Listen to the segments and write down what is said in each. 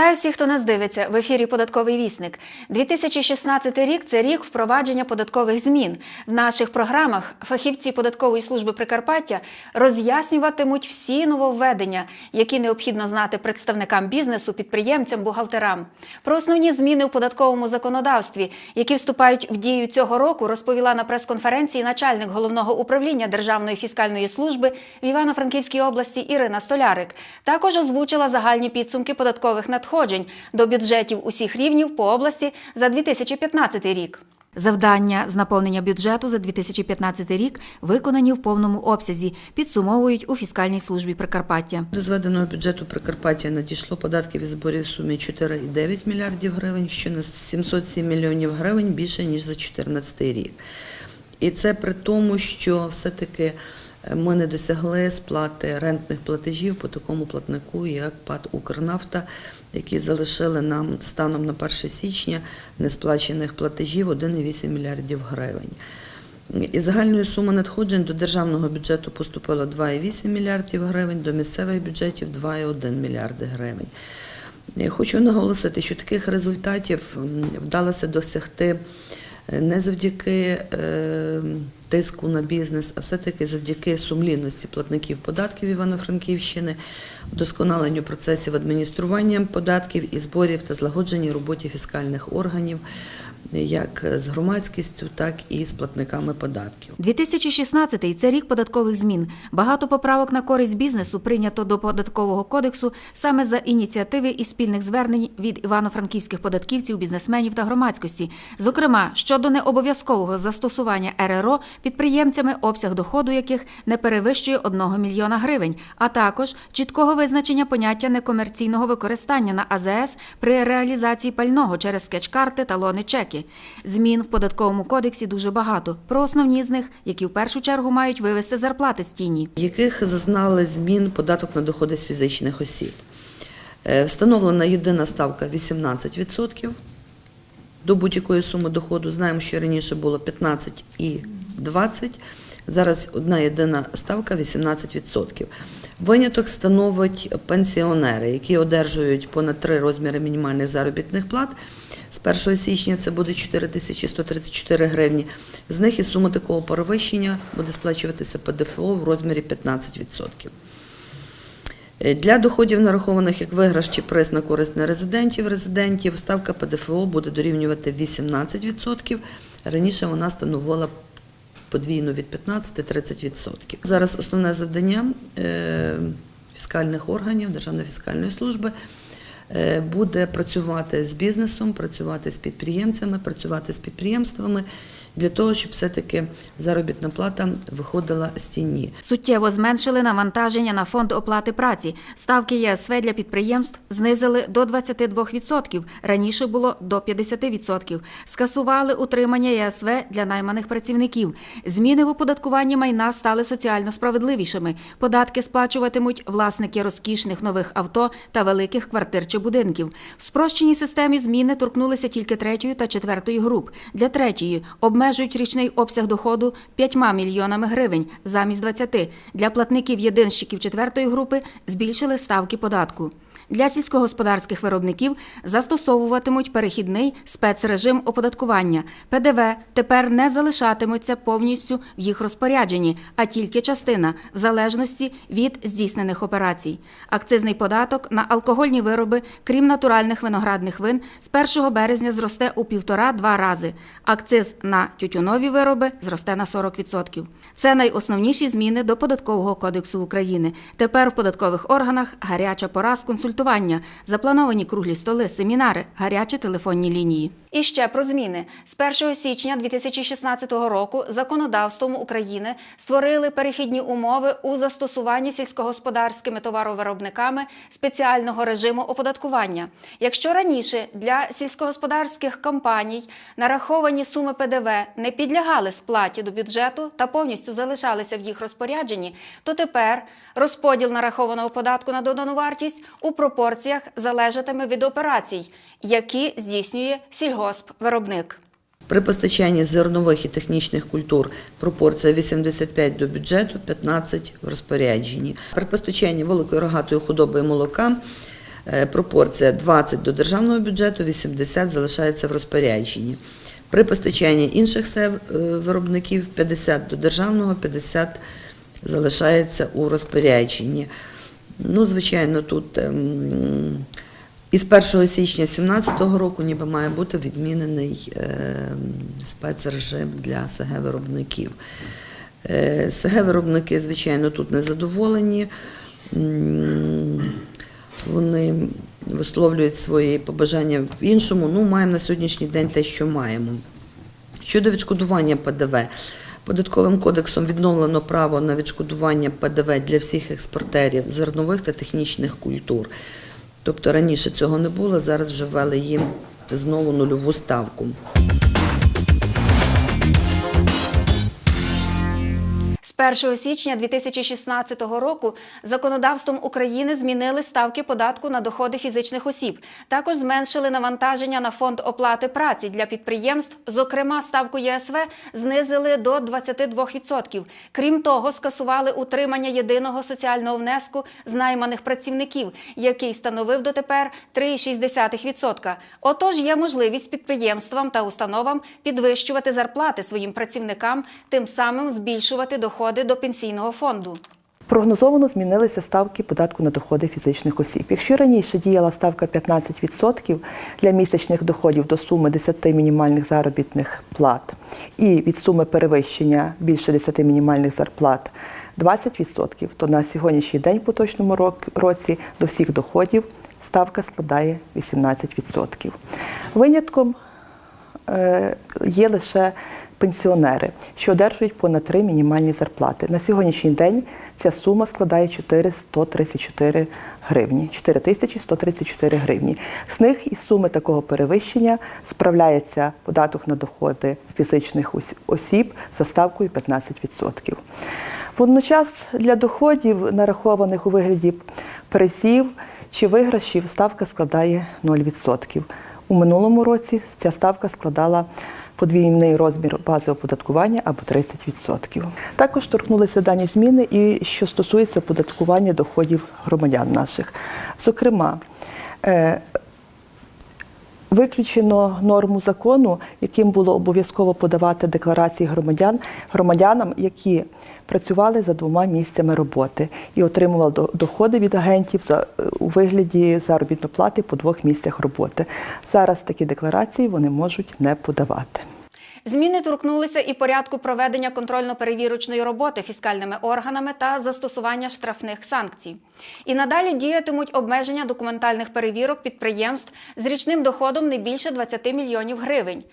Вітаю всіх, хто нас дивиться в ефірі Податковий вісник. 2016 рік це рік впровадження податкових змін. В наших програмах фахівці податкової служби Прикарпаття роз'яснюватимуть всі нововведення, які необхідно знати представникам бізнесу, підприємцям, бухгалтерам. Про основні зміни у податковому законодавстві, які вступають в дію цього року, розповіла на прес-конференції начальник головного управління Державної фіскальної служби в Івано-Франківській області Ірина Столярик. Також озвучила загальні підсумки податкових надходжень до бюджетів усіх рівнів по області за 2015 рік. Завдання з наповнення бюджету за 2015 рік виконані в повному обсязі, підсумовують у фіскальній службі Прикарпаття. До зведеного бюджету Прикарпаття надійшло податків і зборів в сумі 4,9 мільярдів гривень, що на 707 мільйонів гривень більше, ніж за 2014 рік. І це при тому, що все-таки е, ми не досягли сплати рентних платежів по такому платнику, як ПАД «Укрнафта», які залишили нам станом на 1 січня несплачених платежів 1,8 мільярдів гривень. Із загальної суми надходжень до державного бюджету поступило 2,8 мільярдів гривень, до місцевих бюджетів 2,1 мільярди гривень. Я Хочу наголосити, що таких результатів вдалося досягти е, не завдяки е, тиску на бізнес, а все-таки завдяки сумлінності платників податків Івано-Франківщини, вдосконаленню процесів адміністрування податків і зборів та злагодженій роботі фіскальних органів як з громадськістю, так і з платниками податків. 2016 – це рік податкових змін. Багато поправок на користь бізнесу прийнято до податкового кодексу саме за ініціативи і спільних звернень від івано-франківських податківців, бізнесменів та громадськості. Зокрема, щодо необов'язкового застосування РРО підприємцями, обсяг доходу яких не перевищує 1 мільйона гривень, а також чіткого визначення поняття некомерційного використання на АЗС при реалізації пального через скетч-карти, талони, чеки. Змін в податковому кодексі дуже багато. Про основні з них, які в першу чергу мають вивести зарплати з тіні. яких зазнали змін податок на доходи з фізичних осіб. Е, Встановлена єдина ставка 18% до будь-якої суми доходу. Знаємо, що раніше було 15 і 20, зараз одна єдина ставка 18%. Виняток становить пенсіонери, які одержують понад три розміри мінімальних заробітних плат. З 1 січня це буде 4134 гривні. З них і сума такого перевищення буде сплачуватися ПДФО в розмірі 15%. Е, Для доходів, нарахованих як виграш чи приз на користь нерезидентів, резидентів, ставка ПДФО буде дорівнювати 18%. Раніше вона становила подвійну від 15-30%. Зараз основне завдання е, фіскальних органів Державної фіскальної служби буде працювати з бізнесом, працювати з підприємцями, працювати з підприємствами для того, щоб все-таки заробітна плата виходила з тіні. Суттєво зменшили навантаження на фонд оплати праці. Ставки ЄСВ для підприємств знизили до 22%, раніше було до 50%. Скасували утримання ЄСВ для найманих працівників. Зміни в оподаткуванні майна стали соціально справедливішими. Податки сплачуватимуть власники розкішних нових авто та великих квартир чи будинків. В спрощеній системі зміни торкнулися тільки третьої та четвертої груп. Для третьої обмежують річний обсяг доходу 5 мільйонами гривень замість 20. Для платників єдинщиків четвертої групи збільшили ставки податку. Для сільськогосподарських виробників застосовуватимуть перехідний спецрежим оподаткування. ПДВ тепер не залишатиметься повністю в їх розпорядженні, а тільки частина, в залежності від здійснених операцій. Акцизний податок на алкогольні вироби, крім натуральних виноградних вин, з 1 березня зросте у півтора-два рази. Акциз на тютюнові вироби зросте на 40%. Це найосновніші зміни до податкового кодексу України. Тепер в податкових органах гаряча пора з консультування, заплановані круглі столи, семінари, гарячі телефонні лінії. І ще про зміни з 1 січня 2016 року законодавством України створили перехідні умови у застосуванні сільськогосподарськими товаровиробниками спеціального режиму оподаткування. Якщо раніше для сільськогосподарських компаній нараховані суми ПДВ не підлягали сплаті до бюджету та повністю залишалися в їх розпорядженні, то тепер розподіл нарахованого податку на додану вартість у пропорціях залежатиме від операцій, які здійснює сільгоспвиробник. При постачанні зернових і технічних культур пропорція 85 до бюджету, 15 в розпорядженні. При постачанні великої рогатої худоби і молока Е, Пропорція 20 до державного бюджету, 80 залишається в розпорядженні. При постачанні інших е, виробників 50 до державного, 50 залишається у розпорядженні. Ну, звичайно, тут ем, із 1 січня 2017 року ніби має бути відмінений ем, спецрежим для СГ-виробників. Е, СГ-виробники, звичайно, тут не задоволені. Вони висловлюють свої побажання в іншому. Ну, маємо на сьогоднішній день те, що маємо. Щодо відшкодування ПДВ, податковим кодексом відновлено право на відшкодування ПДВ для всіх експортерів зернових та технічних культур. Тобто раніше цього не було, зараз вже ввели їм знову нульову ставку. З 1 січня 2016 року законодавством України змінили ставки податку на доходи фізичних осіб. Також зменшили навантаження на фонд оплати праці для підприємств. Зокрема, ставку ЄСВ знизили до 22%. Крім того, скасували утримання єдиного соціального внеску з найманих працівників, який становив дотепер 3,6%. Отож, є можливість підприємствам та установам підвищувати зарплати своїм працівникам, тим самим збільшувати доходи до пенсійного фонду. Прогнозовано змінилися ставки податку на доходи фізичних осіб. Якщо раніше діяла ставка 15% для місячних доходів до суми 10 мінімальних заробітних плат і від суми перевищення більше 10 мінімальних зарплат 20%, то на сьогоднішній день поточному році до всіх доходів ставка складає 18%. Винятком е, є лише пенсіонери, що одержують понад три мінімальні зарплати. На сьогоднішній день ця сума складає 4134 гривні. 4134 гривні. З них із суми такого перевищення справляється податок на доходи фізичних осіб за ставкою 15%. Водночас для доходів, нарахованих у вигляді призів чи виграшів, ставка складає 0%. У минулому році ця ставка складала подвійний розмір бази оподаткування або 30%. Також торкнулися дані зміни і що стосується оподаткування доходів громадян наших. Зокрема, е, Виключено норму закону, яким було обов'язково подавати декларації громадян громадянам, які працювали за двома місцями роботи і отримували до- доходи від агентів за у вигляді заробітної плати по двох місцях роботи. Зараз такі декларації вони можуть не подавати. Зміни торкнулися і порядку проведення контрольно-перевірочної роботи фіскальними органами та застосування штрафних санкцій. І надалі діятимуть обмеження документальних перевірок підприємств з річним доходом не більше 20 мільйонів гривень.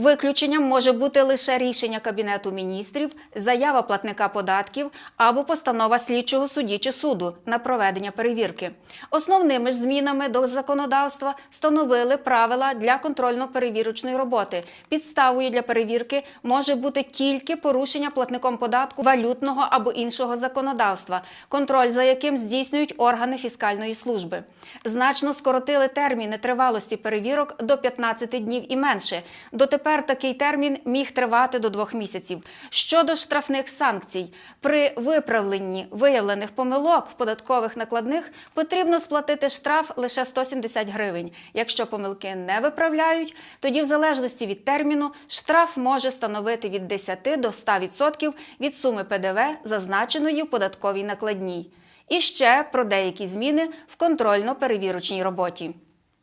Виключенням може бути лише рішення Кабінету міністрів, заява платника податків або постанова слідчого судді чи суду на проведення перевірки. Основними ж змінами до законодавства встановили правила для контрольно-перевірочної роботи. Підставою для перевірки може бути тільки порушення платником податку валютного або іншого законодавства, контроль за яким здійснюють органи фіскальної служби. Значно скоротили терміни тривалості перевірок до 15 днів і менше. Дотепер такий термін міг тривати до двох місяців. Щодо штрафних санкцій, при виправленні виявлених помилок в податкових накладних потрібно сплатити штраф лише 170 гривень. Якщо помилки не виправляють, тоді в залежності від терміну штраф може становити від 10 до 100% від суми ПДВ, зазначеної в податковій накладній. І ще про деякі зміни в контрольно-перевірочній роботі.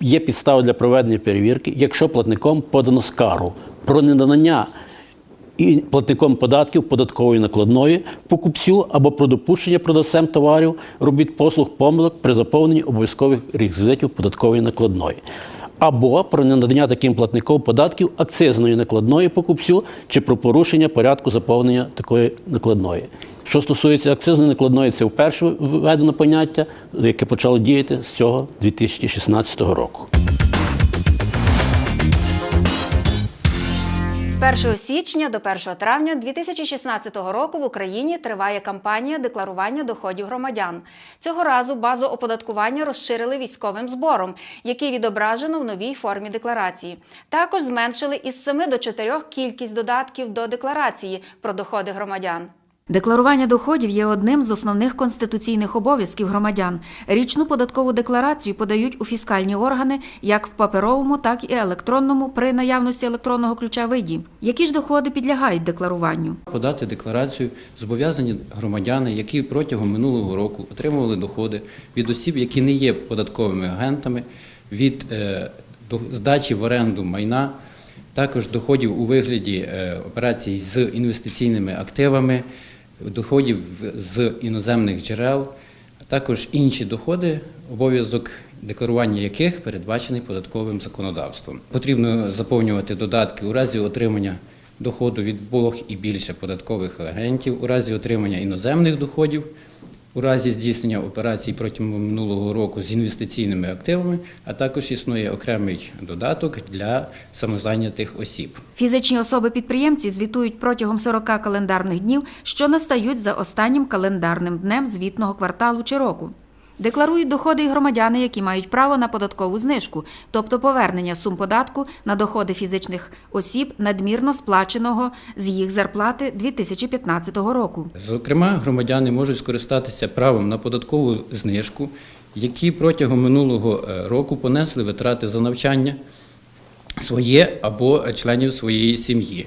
Є підстави для проведення перевірки, якщо платником подано скаргу про ненадання і платником податків податкової накладної покупцю або про допущення продавцем товарів, робіт послуг помилок при заповненні обов'язкових реквізитів податкової накладної. Або про ненадання таким платником податків акцизної накладної покупцю чи про порушення порядку заповнення такої накладної. Що стосується акцизної накладної, це вперше введено поняття, яке почало діяти з цього 2016 року. З 1 січня до 1 травня 2016 року в Україні триває кампанія декларування доходів громадян. Цього разу базу оподаткування розширили військовим збором, який відображено в новій формі декларації. Також зменшили із 7 до 4 кількість додатків до декларації про доходи громадян. Декларування доходів є одним з основних конституційних обов'язків громадян. Річну податкову декларацію подають у фіскальні органи як в паперовому, так і електронному при наявності електронного ключа виді. Які ж доходи підлягають декларуванню? Подати декларацію зобов'язані громадяни, які протягом минулого року отримували доходи від осіб, які не є податковими агентами, від е, здачі в оренду майна, також доходів у вигляді е, операцій з інвестиційними активами, доходів з іноземних джерел, а також інші доходи, обов'язок декларування яких передбачений податковим законодавством. Потрібно заповнювати додатки у разі отримання доходу від двох і більше податкових агентів, у разі отримання іноземних доходів, у разі здійснення операцій протягом минулого року з інвестиційними активами, а також існує окремий додаток для самозайнятих осіб. Фізичні особи-підприємці звітують протягом 40 календарних днів, що настають за останнім календарним днем звітного кварталу чи року. Декларують доходи і громадяни, які мають право на податкову знижку, тобто повернення сум податку на доходи фізичних осіб надмірно сплаченого з їх зарплати 2015 року. Зокрема, громадяни можуть скористатися правом на податкову знижку, які протягом минулого е, року понесли витрати за навчання своє або членів своєї сім'ї.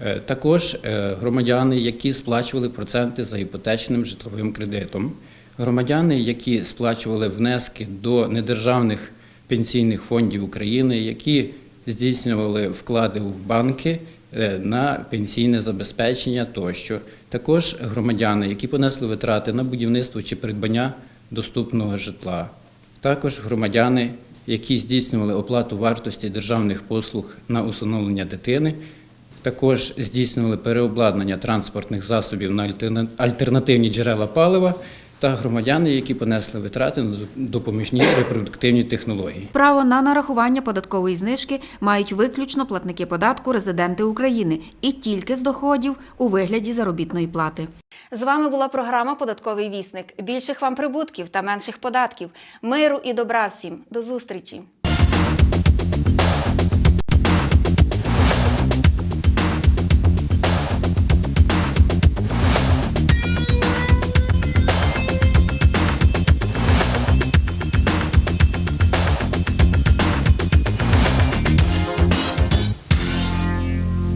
Е, Також е, громадяни, які сплачували проценти за іпотечним житловим кредитом, громадяни, які сплачували внески до недержавних пенсійних фондів України, які здійснювали вклади в банки е, на пенсійне забезпечення тощо. Також громадяни, які понесли витрати на будівництво чи придбання доступного житла. Також громадяни, які здійснювали оплату вартості державних послуг на усиновлення дитини, також здійснювали переобладнання транспортних засобів на альтернативні джерела палива та громадяни, які понесли витрати на допоміжні репродуктивні технології. Право на нарахування податкової знижки мають виключно платники податку резиденти України і тільки з доходів у вигляді заробітної плати. З вами була програма Податковий вісник. Більших вам прибутків та менших податків, миру і добра всім. До зустрічі!